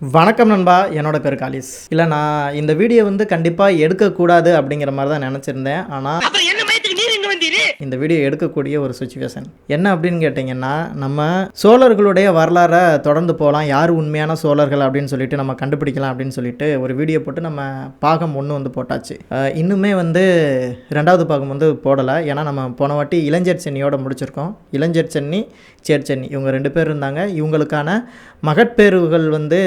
வணக்கம் நண்பா என்னோட பேர் காலிஸ் இல்லை நான் இந்த வீடியோ வந்து கண்டிப்பாக எடுக்கக்கூடாது அப்படிங்கிற மாதிரி தான் நினச்சிருந்தேன். ஆனால் அப்புறம் என்ன மயத்துக்கு நீர் இங்க வந்தீரு இந்த வீடியோ எடுக்கக்கூடிய ஒரு சுச்சுவேஷன் என்ன அப்படின்னு கேட்டிங்கன்னா நம்ம சோழர்களுடைய வரலாறை தொடர்ந்து போகலாம். யார் உண்மையான சோழர்கள் அப்படின்னு சொல்லிட்டு நம்ம கண்டுபிடிக்கலாம் அப்படின்னு சொல்லிட்டு ஒரு வீடியோ போட்டு நம்ம பாகம் ஒன்று வந்து போட்டாச்சு. இன்னுமே வந்து ரெண்டாவது பாகம் வந்து போடலை. ஏன்னா நம்ம போன வாட்டி இளஞ்சர் சென்னியோட முடிச்சிருக்கோம். இளஞ்சர் சென்னி சேர்ச்சென்னி இவங்க ரெண்டு பேர் இருந்தாங்க. இவங்களுக்கான மகட்பேறுகள் வந்து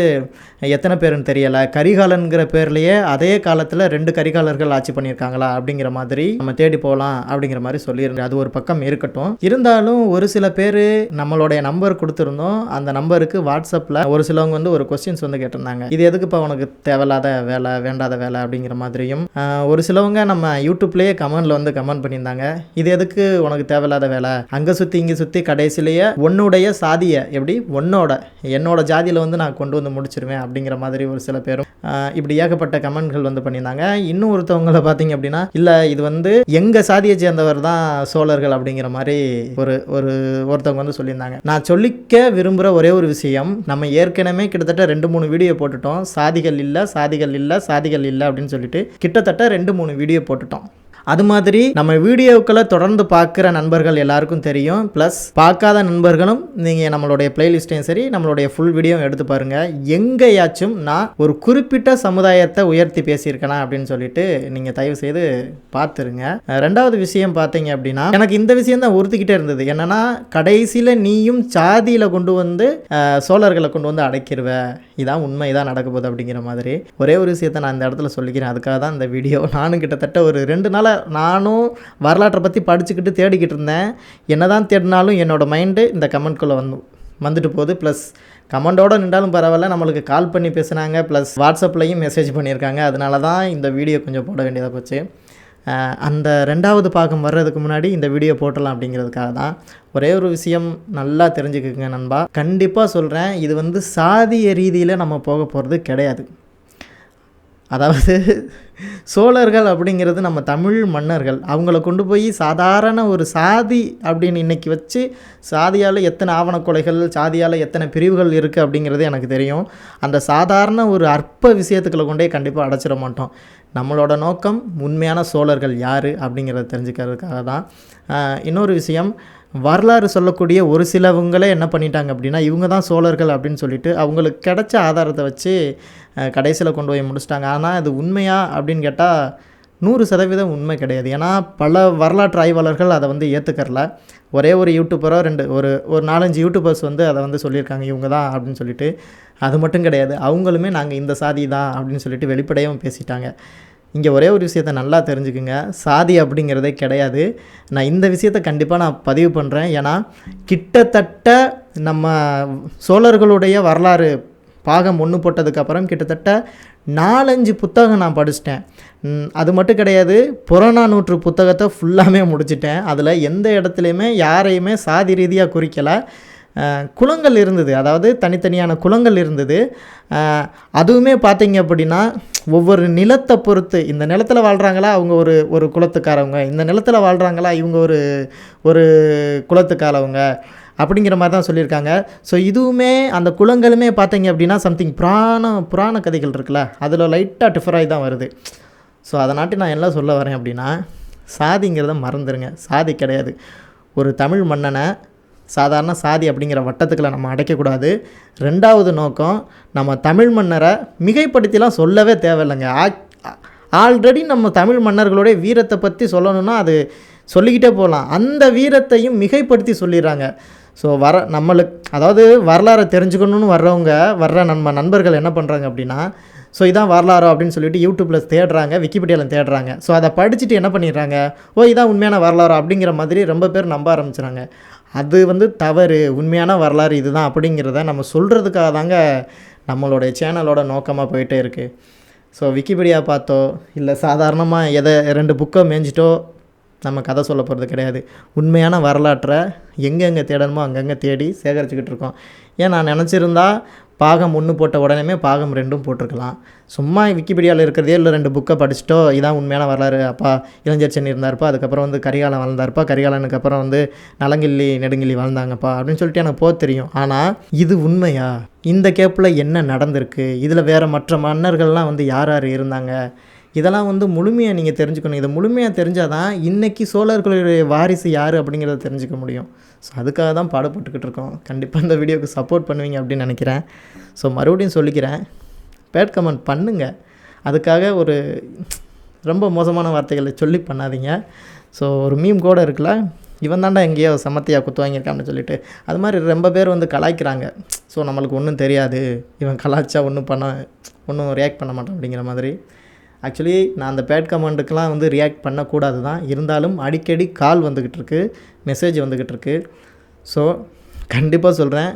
எத்தனை பேருன்னு தெரியலை. கரிகாலன்கிற பேர்லேயே அதே காலத்தில் ரெண்டு கரிகாலர்கள் ஆட்சி பண்ணியிருக்காங்களா அப்படிங்கிற மாதிரி நம்ம தேடி போகலாம் அப்படிங்கிற மாதிரி சொல்லி சொல்லியிருந்தேன். அது ஒரு பக்கம் இருக்கட்டும். இருந்தாலும் ஒரு சில பேர் நம்மளுடைய நம்பர் கொடுத்துருந்தோம். அந்த நம்பருக்கு வாட்ஸ்அப்பில் ஒரு சிலவங்க வந்து ஒரு கொஸ்டின்ஸ் வந்து கேட்டிருந்தாங்க. இது எதுக்குப்பா உனக்கு தேவையில்லாத வேலை வேண்டாத வேலை அப்படிங்கிற மாதிரியும் ஒரு சிலவங்க நம்ம யூடியூப்லேயே கமெண்டில் வந்து கமெண்ட் பண்ணியிருந்தாங்க. இது எதுக்கு உனக்கு தேவையில்லாத வேலை? அங்கே சுற்றி இங்கே சுற்றி கடைசிலேயே உன்னுடைய சாதியை எப்படி? உன்னோட என்னோட ஜாதியில் வந்து நான் கொண்டு வந்து முடிச்சிருவேன் அப்படிங்கிற மாதிரி ஒரு சில பேரும் இப்படி ஏகப்பட்ட கமெண்ட்கள் வந்து பண்ணியிருந்தாங்க. இன்னும் ஒருத்தவங்களை பார்த்தீங்க அப்படின்னா இல்லை இது வந்து எங்கள் சாதியை சேர்ந்தவர் தான் சோழர்கள் அப்படிங்கிற மாதிரி ஒரு ஒரு ஒருத்தவங்க வந்து சொல்லியிருந்தாங்க. நான் சொல்லிக்க விரும்புகிற ஒரே ஒரு விஷயம் நம்ம ஏற்கனவே கிட்டத்தட்ட ரெண்டு மூணு வீடியோ போட்டுட்டோம். சாதிகள் இல்லை சாதிகள் இல்லை சாதிகள் இல்லை அப்படின்னு சொல்லிட்டு கிட்டத்தட்ட ரெண்டு மூணு வீடியோ போட்டுட்டோம். அது மாதிரி நம்ம வீடியோக்களை தொடர்ந்து பார்க்குற நண்பர்கள் எல்லாருக்கும் தெரியும். ப்ளஸ் பார்க்காத நண்பர்களும் நீங்கள் நம்மளுடைய பிளேலிஸ்ட்டையும் சரி நம்மளுடைய ஃபுல் வீடியோவும் எடுத்து பாருங்கள் எங்கேயாச்சும் நான் ஒரு குறிப்பிட்ட சமுதாயத்தை உயர்த்தி பேசியிருக்கேனா அப்படின்னு சொல்லிட்டு நீங்கள் தயவு செய்து பார்த்துருங்க. ரெண்டாவது விஷயம் பார்த்தீங்க அப்படின்னா எனக்கு இந்த விஷயம் தான் உறுத்திக்கிட்டே இருந்தது. என்னன்னா கடைசியில் நீயும் சாதியில் கொண்டு வந்து சோழர்களை கொண்டு வந்து அடைக்கிருவ இதான் உண்மை தான் நடக்க போகுது அப்படிங்கிற மாதிரி. ஒரே ஒரு விஷயத்தை நான் இந்த இடத்துல சொல்லிக்கிறேன். அதுக்காக தான் இந்த வீடியோ நானும் கிட்டத்தட்ட ஒரு ரெண்டு நாளாக நானும் வரலாற்றை பற்றி படிச்சுக்கிட்டு தேடிக்கிட்டு இருந்தேன். என்னதான் தேடினாலும் என்னோடய மைண்டு இந்த கமெண்ட்குள்ளே வந்து வந்துட்டு போகுது. ப்ளஸ் கமெண்டோடு நின்றாலும் பரவாயில்ல. நம்மளுக்கு கால் பண்ணி பேசுனாங்க. ப்ளஸ் வாட்ஸ்அப்லேயும் மெசேஜ் பண்ணியிருக்காங்க. அதனால தான் இந்த வீடியோ கொஞ்சம் போட வேண்டியதாக போச்சு. அந்த ரெண்டாவது பாகம் வர்றதுக்கு முன்னாடி இந்த வீடியோ போட்டலாம் அப்படிங்கிறதுக்காக தான். ஒரே ஒரு விஷயம் நல்லா தெரிஞ்சுக்கோங்க நண்பா. கண்டிப்பாக சொல்கிறேன் இது வந்து சாதிய ரீதியில் நம்ம போக போகிறது கிடையாது. அதாவது சோழர்கள் அப்படிங்கிறது நம்ம தமிழ் மன்னர்கள். அவங்கள கொண்டு போய் சாதாரண ஒரு சாதி அப்படின்னு இன்னைக்கு வச்சு சாதியால் எத்தனை ஆவணக்கொலைகள் சாதியால் எத்தனை பிரிவுகள் இருக்குது அப்படிங்கிறது எனக்கு தெரியும். அந்த சாதாரண ஒரு அற்ப விஷயத்துக்களை கொண்டே கண்டிப்பாக அடைச்சிட மாட்டோம். நம்மளோட நோக்கம் உண்மையான சோழர்கள் யார் அப்படிங்கிறத தெரிஞ்சுக்கிறதுக்காக தான். இன்னொரு விஷயம் வரலாறு சொல்லக்கூடிய ஒரு சிலவங்களே என்ன பண்ணிட்டாங்க அப்படின்னா இவங்க தான் சோழர்கள் அப்படின்னு சொல்லிட்டு அவங்களுக்கு கிடைச்ச ஆதாரத்தை வச்சு கடைசியில் கொண்டு போய் முடிச்சிட்டாங்க. ஆனால் இது உண்மையா அப்படின்னு கேட்டால் நூறு சதவீதம் உண்மை கிடையாது. ஏன்னா பல வரலாற்று ஆய்வாளர்கள் அதை வந்து ஏற்றுக்கறல ஒரே ஒரு யூடியூபரோ ரெண்டு ஒரு ஒரு நாலஞ்சு யூடியூபர்ஸ் வந்து அதை வந்து சொல்லியிருக்காங்க இவங்க தான் அப்படின்னு சொல்லிட்டு. அது மட்டும் கிடையாது. அவங்களுமே நாங்கள் இந்த சாதி தான் அப்படின்னு சொல்லிட்டு வெளிப்படையாகவும் பேசிட்டாங்க. இங்கே ஒரே ஒரு விஷயத்த நல்லா தெரிஞ்சுக்குங்க. சாதி அப்படிங்கிறதே கிடையாது. நான் இந்த விஷயத்த கண்டிப்பாக நான் பதிவு பண்ணுறேன் ஏன்னா கிட்டத்தட்ட நம்ம சோழர்களுடைய வரலாறு பாகம் ஒன்று போட்டதுக்கப்புறம் கிட்டத்தட்ட நாலஞ்சு புத்தகம் நான் படிச்சிட்டேன். அது மட்டும் கிடையாது புறநானூற்று புத்தகத்தை ஃபுல்லாமே முடிச்சிட்டேன். அதில் எந்த இடத்துலையுமே யாரையுமே சாதி ரீதியாக குறிக்கலை. குளங்கள் குலங்கள் இருந்தது. அதாவது தனித்தனியான குளங்கள் இருந்தது. அதுவுமே பார்த்தீங்க அப்படின்னா ஒவ்வொரு நிலத்தை பொறுத்து இந்த நிலத்தில் வாழ்கிறாங்களா அவங்க ஒரு ஒரு குளத்துக்காரவங்க இந்த நிலத்தில் வாழ்கிறாங்களா இவங்க ஒரு ஒரு குளத்துக்காரவங்க அப்படிங்கிற மாதிரி தான் சொல்லியிருக்காங்க. ஸோ இதுவுமே அந்த குளங்களுமே பார்த்தீங்க அப்படின்னா சம்திங் புராண புராண கதைகள் இருக்குல்ல அதில் லைட்டாக டிஃபராகி தான் வருது. ஸோ அதை நாட்டி நான் என்ன சொல்ல வரேன் அப்படின்னா சாதிங்கிறத மறந்துடுங்க சாதி கிடையாது. ஒரு தமிழ் மன்னனை சாதாரண சாதி அப்படிங்கிற வட்டத்துக்குள்ள நம்ம அடைக்கக்கூடாது. ரெண்டாவது நோக்கம் நம்ம தமிழ் மன்னரை மிகைப்படுத்திலாம் சொல்லவே தேவையில்லைங்க. ஆல்ரெடி நம்ம தமிழ் மன்னர்களுடைய வீரத்தை பற்றி சொல்லணும்னா அது சொல்லிக்கிட்டே போகலாம். அந்த வீரத்தையும் மிகைப்படுத்தி சொல்லிடுறாங்க. ஸோ வர நம்மளுக்கு அதாவது வரலாறை தெரிஞ்சுக்கணும்னு வர்றவங்க வர்ற நம்ம நண்பர்கள் என்ன பண்ணுறாங்க அப்படின்னா ஸோ இதான் வரலாறு அப்படின்னு சொல்லிட்டு யூடியூப்பில் தேடுறாங்க விக்கிபீடியாவில் தேடுறாங்க. ஸோ அதை படிச்சுட்டு என்ன பண்ணிடுறாங்க? ஓ இதான் உண்மையான வரலாறு அப்படிங்கிற மாதிரி ரொம்ப பேர் நம்ப ஆரம்பிச்சுறாங்க. அது வந்து தவறு உண்மையான வரலாறு இதுதான் அப்படிங்கிறத நம்ம சொல்கிறதுக்காக தாங்க நம்மளுடைய சேனலோட நோக்கமாக போயிட்டே இருக்குது ஸோ விக்கிபீடியா பார்த்தோ இல்லை சாதாரணமாக எதை ரெண்டு புக்கை மேய்ஞ்சிட்டோ நம்ம கதை சொல்ல போகிறது கிடையாது. உண்மையான வரலாற்றை எங்கெங்கே தேடணுமோ அங்கங்கே தேடி சேகரிச்சுக்கிட்டு இருக்கோம். ஏன் நான் நினச்சிருந்தா பாகம் ஒன்று போட்ட உடனே பாகம் ரெண்டும் போட்டிருக்கலாம். சும்மா விக்கிபீடியாவில் இருக்கிறதே இல்லை ரெண்டு புக்கை படிச்சுட்டோ இதான் உண்மையான வரலாறு. அப்பா இளைஞர் சென்னி இருந்தார்ப்பா அதுக்கப்புறம் வந்து கரிகாலன் வளர்ந்தார்ப்பா கரிகாலனுக்கு அப்புறம் வந்து நலங்கிள்ளி நெடுங்கிள்ளி வாழ்ந்தாங்கப்பா அப்படின்னு சொல்லிட்டு எனக்கு போக தெரியும். ஆனால் இது உண்மையா? இந்த கேப்பில் என்ன நடந்திருக்கு? இதில் வேறு மற்ற மன்னர்கள்லாம் வந்து யார் யார் இருந்தாங்க? இதெல்லாம் வந்து முழுமையாக நீங்கள் தெரிஞ்சுக்கணும். இதை முழுமையாக தெரிஞ்சால் தான் இன்றைக்கி சோழர்களுடைய வாரிசு யார் அப்படிங்கிறத தெரிஞ்சுக்க முடியும். ஸோ அதுக்காக தான் பாடுபட்டுக்கிட்டு இருக்கோம். கண்டிப்பாக இந்த வீடியோக்கு சப்போர்ட் பண்ணுவீங்க அப்படின்னு நினைக்கிறேன். ஸோ மறுபடியும் சொல்லிக்கிறேன். பேட் கமெண்ட் பண்ணுங்கள் அதுக்காக ஒரு ரொம்ப மோசமான வார்த்தைகளை சொல்லி பண்ணாதீங்க. ஸோ ஒரு மீம் கூட இருக்குல்ல? இவன் தாண்டா எங்கேயோ சமத்தியாக குத்து வாங்கியிருக்கான்னு சொல்லிட்டு. அது மாதிரி ரொம்ப பேர் வந்து கலாய்க்கிறாங்க. ஸோ நம்மளுக்கு ஒன்றும் தெரியாது. இவன் கலாய்ச்சா ஒன்றும் பண்ண ஒன்றும் ரியாக்ட் பண்ண மாட்டான் அப்படிங்கிற மாதிரி. ஆக்சுவலி நான் அந்த பேட் கமெண்டுக்கெலாம் வந்து ரியாக்ட் பண்ணக்கூடாது தான் இருந்தாலும் அடிக்கடி கால் வந்துக்கிட்டு இருக்கு மெசேஜ் வந்துக்கிட்டு இருக்கு ஸோ கண்டிப்பாக சொல்கிறேன்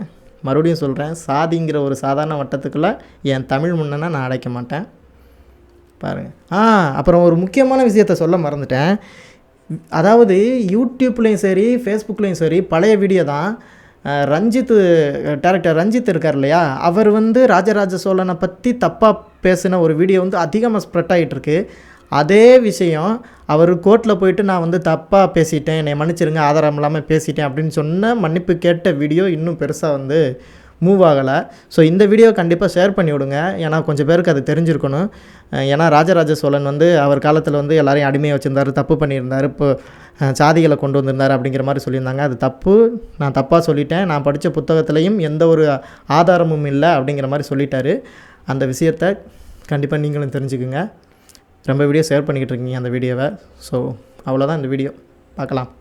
மறுபடியும் சொல்கிறேன் சாதிங்கிற ஒரு சாதாரண வட்டத்துக்குள்ளே என் தமிழ் முன்னனா நான் அடைக்க மாட்டேன். பாருங்கள் ஆ அப்புறம் ஒரு முக்கியமான விஷயத்த சொல்ல மறந்துட்டேன். அதாவது யூடியூப்லேயும் சரி ஃபேஸ்புக்லேயும் சரி பழைய வீடியோ தான். ரஞ்சித்து டேரக்டர் ரஞ்சித் இருக்கார் இல்லையா? அவர் வந்து ராஜராஜ சோழனை பற்றி தப்பாக பேசின ஒரு வீடியோ வந்து அதிகமாக ஸ்ப்ரெட் ஆகிட்டுருக்கு அதே விஷயம் அவர் கோர்ட்டில் போயிட்டு நான் வந்து தப்பாக பேசிட்டேன் என்னை மன்னிச்சிருங்க ஆதாரம் இல்லாமல் பேசிட்டேன் அப்படின்னு சொன்ன மன்னிப்பு கேட்ட வீடியோ இன்னும் பெருசாக வந்து மூவ் ஆகலை. ஸோ இந்த வீடியோ கண்டிப்பாக ஷேர் பண்ணி விடுங்க. ஏன்னா கொஞ்சம் பேருக்கு அது தெரிஞ்சிருக்கணும். ஏன்னா ராஜராஜ சோழன் வந்து அவர் காலத்தில் வந்து எல்லாரையும் அடிமையாக வச்சுருந்தாரு தப்பு பண்ணியிருந்தார் இப்போ சாதிகளை கொண்டு வந்திருந்தார் அப்படிங்கிற மாதிரி சொல்லியிருந்தாங்க. அது தப்பு. நான் தப்பாக சொல்லிட்டேன். நான் படித்த புத்தகத்துலேயும் எந்த ஒரு ஆதாரமும் இல்லை அப்படிங்கிற மாதிரி சொல்லிட்டாரு. அந்த விஷயத்த கண்டிப்பாக நீங்களும் தெரிஞ்சுக்குங்க. ரொம்ப வீடியோ ஷேர் பண்ணிக்கிட்டு இருக்கீங்க அந்த வீடியோவை ஸோ அவ்வளோதான் இந்த வீடியோ பார்க்கலாம்.